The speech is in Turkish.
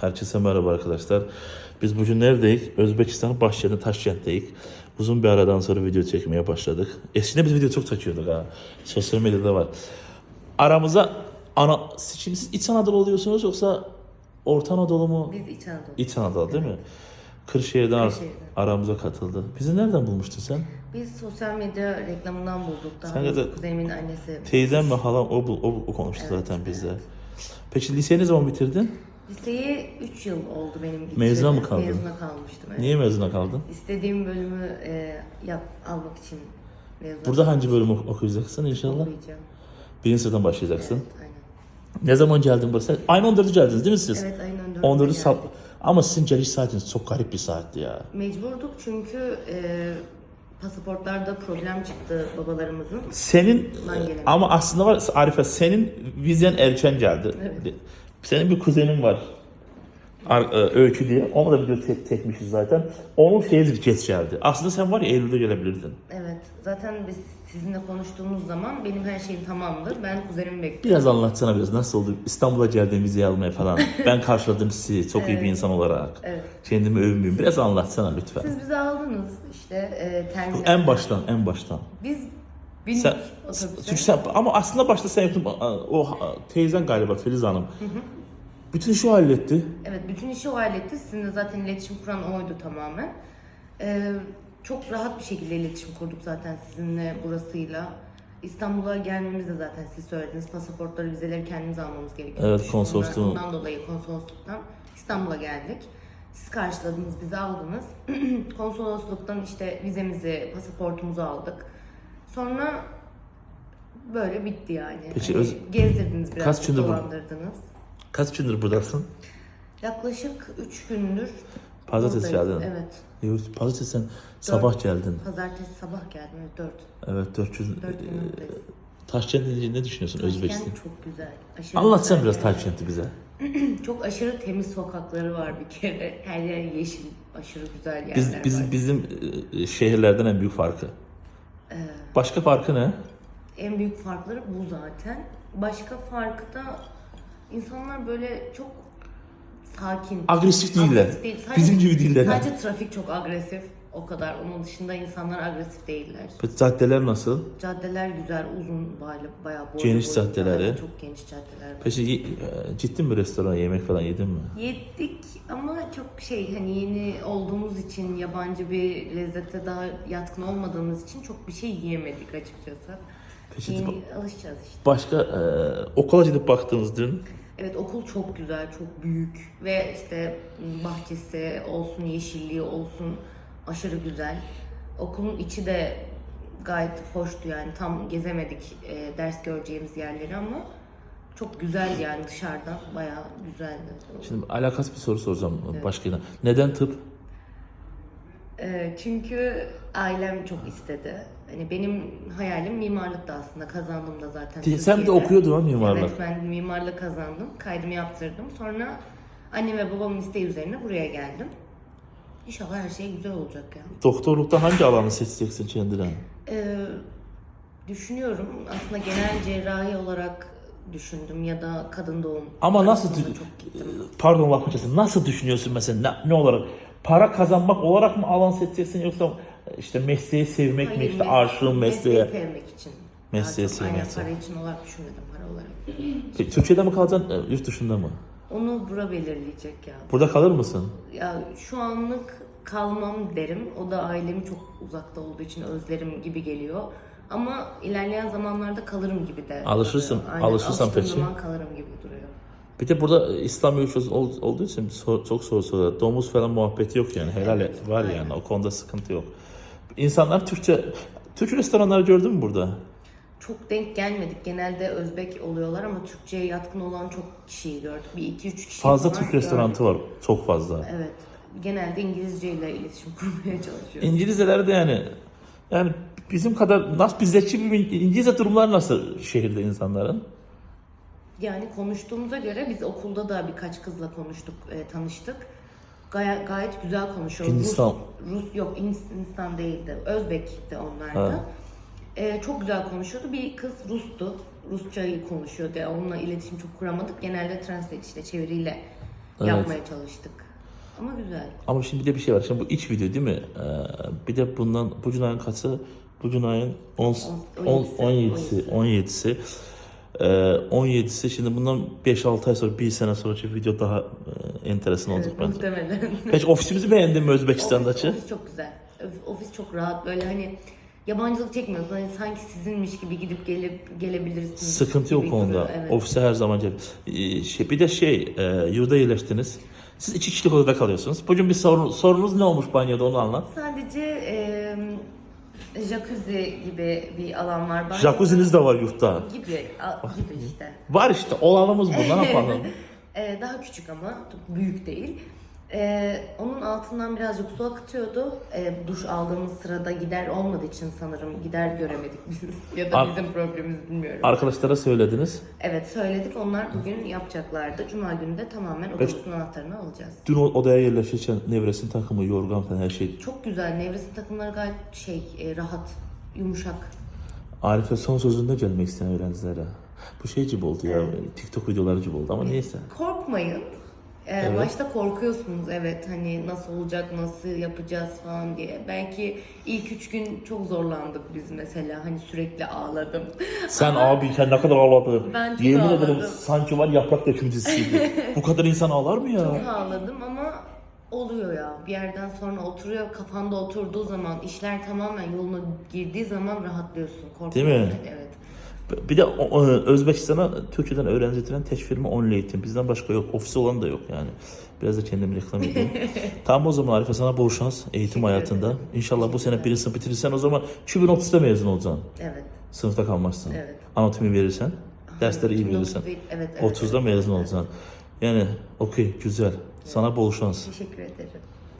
Herkese merhaba arkadaşlar. Biz bugün neredeyiz? Özbekistan'ın başkenti Taşkent'teyiz. Uzun bir aradan sonra video çekmeye başladık. Eskiden biz video çok çekiyorduk ha. Sosyal medyada var. Aramıza ana... Şimdi siz İç Anadolu oluyorsunuz yoksa Orta Anadolu mu? Biz İç Anadolu. İç Anadolu değil mi? Kırşehir'den Kırşehir'den. aramıza katıldı. Bizi nereden bulmuştun sen? Biz sosyal medya reklamından bulduk. Daha Sen de- kuzenimin annesi. Teyzem mi halam o, o, o konuştu Evet, zaten bizle. Peki liseyi ne zaman bitirdin? Liseyi 3 yıl oldu benim gittiğim. Mezuna mı kaldın? Mezuna kalmıştım. Evet. Niye mezuna kaldın? İstediğim bölümü e, yap, almak için mezuna Burada hangi bölümü okuyacaksın inşallah? okuyacağım. Birinci sınıftan başlayacaksın. Evet, aynen. Ne zaman geldin buraya? Sen aynı 14'ü geldiniz değil mi siz? Evet 14'ünde 14'ü sal... geldik. Ama sizin geliş saatiniz çok garip bir saatti ya. Mecburduk çünkü e, pasaportlarda problem çıktı babalarımızın. Senin gelemedim. ama aslında var Arife senin vizen erken geldi. Evet. Senin bir kuzenin var. Ar- e, Öykü diye. Onu da video tek, çekmişiz zaten. Onun şeyi geç geldi. Aslında sen var ya Eylül'de gelebilirdin. Evet zaten biz sizinle konuştuğumuz zaman benim her şeyim tamamdır. Ben kuzenimi bekliyorum. Biraz anlatsana biraz nasıl oldu? İstanbul'a geldiğin vizeyi almaya falan. ben karşıladım sizi çok iyi bir insan olarak. Evet. Kendimi övmeyeyim. Biraz anlatsana lütfen. Siz bizi aldınız işte e, terminal. En baştan, en baştan. Biz bindik Sen, otobüse. çünkü sen, ama aslında başta sen yaptın. O teyzen galiba Filiz Hanım. Bütün işi halletti. Evet bütün işi o halletti. Sizinle zaten iletişim kuran oydu tamamen. Ee, çok rahat bir şekilde iletişim kurduk zaten sizinle burasıyla. İstanbul'a gelmemiz de zaten siz söylediniz. Pasaportları, vizeleri kendimiz almamız gerekiyor. Evet, konsolosluğun- Ondan dolayı konsolosluktan İstanbul'a geldik. Siz karşıladınız, bizi aldınız. Konsolosluktan işte vizemizi, pasaportumuzu aldık. Sonra böyle bitti yani. Peki, Hani öz- gezdirdiniz biraz, Kaç gündür bu- dolandırdınız. Kaç gündür buradasın? Yaklaşık 3 gündür Pazartesi buradayız. geldin. Evet. Evet, pazartesi sen sabah geldin. Pazartesi sabah geldim. Evet 4. Evet 400. 4 gün buradayız. Taşkent deyince ne düşünüyorsun Özbekistan? Taşkent çok güzel. Aşırı Anlatsana güzel biraz yani. Taşkent'i bize. Çok aşırı temiz sokakları var bir kere. Her yer yeşil. Aşırı güzel yerler Biz, var. biz bizim e, şehirlerden en büyük farkı. Başka farkı ne? En büyük farkları bu zaten. Başka farkı da insanlar böyle çok sakin. Agresif değiller. Değil. Sadece- Bizim gibi değiller. Sadece trafik çok agresif. O kadar. Onun dışında insanlar agresif değiller. Peki caddeler nasıl? Caddeler güzel, uzun, bayağı, bayağı boylu Geniş boylu. caddeleri. Evet, Çok geniş caddeler. var. Peki e, gittin mi restorana yemek falan yedin mi? Yedik ama çok şey hani yeni olduğumuz için yabancı bir lezzete daha yatkın olmadığımız için çok bir şey yiyemedik açıkçası. Peki Yeni alışacağız işte. başka e, okula gidip baktınız dün. Evet okul çok güzel, çok büyük ve işte bahçesi olsun, yeşilliği olsun aşırı güzel. Okulun içi de gayet hoştu yani tam gezemedik e, ders göreceğimiz yerleri ama çok güzel yani dışarıdan bayağı güzeldi. Şimdi alakasız bir soru soracağım başka yerden. Neden tıp? E, çünkü ailem çok istedi. Hani benim hayalim mimarlıktı aslında kazandım da zaten. Sen bir de Türkiye'de. okuyordun ha mimarlık. Evet ben mimarlık kazandım. Kaydımı yaptırdım. Sonra annem ve babamın isteği üzerine buraya geldim. İnşallah her şey güzel olacak ya. Doktorlukta hangi alanı seçeceksin kendine? Ee, düşünüyorum aslında genel cerrahi olarak düşündüm ya da kadın doğum. Ama nasıl dü- pardon lafını kesin. Nasıl düşünüyorsun mesela ne, ne olarak? Para kazanmak olarak mı alan seçeceksin yoksa işte mesleği sevmek mi Hayır, işte mes- aşığın mesleğe? Mesleği sevmek için. Mesleği sevmek Aynen için. para için olarak düşünmedim para olarak. Peki, Türkiye'de mi kalacaksın e, yurt dışında mı? Onu bura belirleyecek ya. Burada kalır mısın? Ya şu anlık kalmam derim. O da ailemi çok uzakta olduğu için özlerim gibi geliyor. Ama ilerleyen zamanlarda kalırım gibi de. Alışırsın, duruyor. Aynen, alışırsan peki. zaman kalırım gibi duruyor. Bir de burada İslam ülkesi ol- olduğu için sor- çok soru soruyor. Domuz falan muhabbeti yok yani. Helal et var yani. O konuda sıkıntı yok. İnsanlar Türkçe Türk restoranları gördün mü burada? Çok denk gelmedik. Genelde Özbek oluyorlar ama Türkçe'ye yatkın olan çok kişiyi gördük. Bir iki üç kişi Fazla Türk restoranı var. Çok fazla. Evet. Genelde İngilizce ile iletişim kurmaya çalışıyoruz. İngilizceler de yani yani bizim kadar nasıl bizdeki bir İngilizce durumlar nasıl şehirde insanların? Yani konuştuğumuza göre biz okulda da birkaç kızla konuştuk, e, tanıştık. Gayet, gayet güzel konuşuyor. Hindistan. Rus, Rus yok Hindistan değildi. Özbek'ti onlar da. Ha. E, çok güzel konuşuyordu. Bir kız Rus'tu. Rusçayı konuşuyordu. Yani onunla iletişim çok kuramadık. Genelde translate işte çeviriyle Evet. yapmaya çalıştık. Ama güzel. Ama şimdi bir de bir şey var. Şimdi bu iç video değil mi? Ee, bir de bundan bugün ayın kaçı? Bugün ayın 10, On- 17'si. 17'si. 17'si. Ee, 17'si şimdi bundan 5-6 ay sonra, bir sene sonraki video daha e, enteresan olacak Evet, bence. muhtemelen. Peki ofisimizi beğendin mi Özbekistan'daki? Ofis, ofis çok güzel. Öf- Ofis çok rahat böyle hani yabancılık çekmiyorsun. Hani sanki sizinmiş gibi gidip gelip gelebilirsiniz. Sıkıntı yok onda. Evet. Ofise her zaman gel. Ee, şey, bir de şey, e, yurda yerleştiniz. Siz iki kişilik odada kalıyorsunuz. Bugün bir sorun, sorunuz ne olmuş banyoda onu anlat. Sadece e, jacuzzi gibi bir alan var. Banyo- Jacuzzi'niz de var yurtta. Gibi, a- gibi işte. Var işte olanımız bu ne yapalım. Ee, daha küçük ama büyük değil. Ee, onun altından birazcık su akıtıyordu. Ee, duş aldığımız sırada gider olmadığı için sanırım gider göremedik biz. ya da Ar- bizim problemimiz bilmiyorum. Arkadaşlara söylediniz. evet söyledik. Onlar bugün yapacaklardı. Cuma günü de tamamen odamızın anahtarını alacağız. Dün o odaya yerleşirken Nevres'in takımı, yorgan falan her şey. Çok güzel. Nevresim takımları gayet şey e, rahat, yumuşak. Arif'e son sözünde gelmek isteyen öğrencilere. Bu şey gibi oldu ya, TikTok videoları gibi oldu ama neyse. Korkmayın. Ee, Evet. Başta korkuyorsunuz evet hani nasıl olacak, nasıl yapacağız falan diye. Belki ilk üç gün çok zorlandık biz mesela hani sürekli ağladım. Sen abi sen ne kadar ağladın. Ben çok Yemin ağladım. ederim sanki var yaprak dökümü dizisiydi. Bu kadar insan ağlar mı ya? Çok ağladım ama oluyor ya. Bir yerden sonra oturuyor, kafanda oturduğu zaman, işler tamamen yoluna girdiği zaman rahatlıyorsun. Korkuyorsun. Değil mi? Evet. Bir de Özbekistan'a Türkiye'den öğrenci getiren tek firma Only Eğitim. Bizden başka yok. Ofisi olan da yok yani. Biraz da kendimi reklam edeyim. tamam o zaman Arife sana bol şans eğitim hayatında. İnşallah bu sene birinci sınıf bitirirsen o zaman 2030'da mezun olacaksın. Evet. Sınıfta kalmazsın. Evet. Anatomi verirsen, dersleri iyi 2030 verirsen. Evet, evet. 30'da mezun olacaksın. Yani okey güzel. Sana bol şans. Teşekkür ederim.